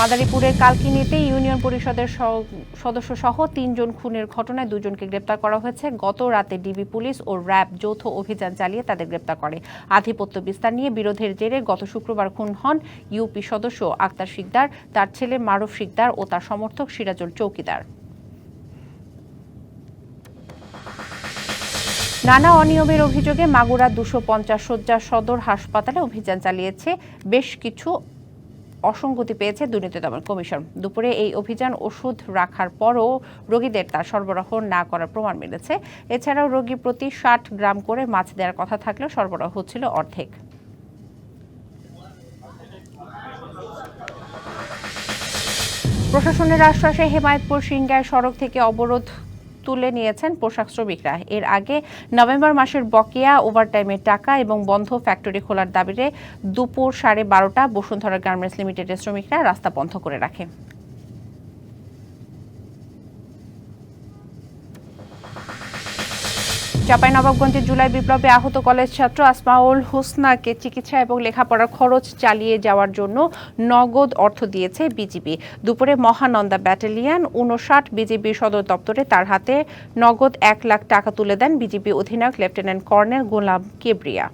মাদারীপুরের কালকিনিতে ইউনিয়ন পরিষদের সদস্য সহ তিনজন খুনের ঘটনায় দুজনকে গ্রেপ্তার করা হয়েছে। গত রাতে ডিবি পুলিশ ও র্যাব যৌথ অভিযান চালিয়ে তাদের গ্রেপ্তার করে। আধিপত্য বিস্তার নিয়ে বিরোধের জেরে গত শুক্রবার খুন হন ইউপি সদস্য আক্তার শিকদার, তার ছেলে মারুফ শিকদার ও তার সমর্থক সিরাজুল চৌকিদার। নানা অনিয়মের অভিযোগে মাগুরা দুশো পঞ্চাশ শয্যা সদর হাসপাতালে অভিযান চালিয়েছে বেশ কিছু অসঙ্গতি পেয়েছে দুর্নীতি দমন কমিশন। দুপুরে এই অভিযান ওষুধ রাখার পরও রোগীদের তা সরবরাহ না করার প্রমাণ মিলেছে। এছাড়াও রোগী প্রতি ষাট গ্রাম করে মাছ দেওয়ার কথা থাকলেও সরবরাহ হচ্ছিল অর্ধেক। প্রশাসনের আশ্বাসে হেমায়তপুর সিংগার সড়ক থেকে অবরোধ তুলে নিয়েছেন পোশাক শ্রমিকরা। এর আগে নভেম্বর মাসের বকেয়া ওভারটাইমের টাকা এবং বন্ধ ফ্যাক্টরি খোলার দাবিতে দুপুর সাড়ে বারোটা বসুন্ধরা গার্মেন্টস লিমিটেডের শ্রমিকরা রাস্তা বন্ধ করে রাখে। চাঁপাইনবাবগঞ্জে জুলাই বিপ্লবে আহত কলেজ ছাত্র আসমাউল হোসনাকে চিকিৎসা এবং লেখাপড়ার খরচ চালিয়ে যাওয়ার জন্য নগদ অর্থ দিয়েছে বিজিবি। দুপুরে মহানন্দা ব্যাটালিয়ন উনষাট বিজিবি সদর দপ্তরে তার হাতে নগদ এক লাখ টাকা তুলে দেন বিজিবি অধিনায়ক লেফটেন্যান্ট কর্নেল গোলাম কেবরিয়া।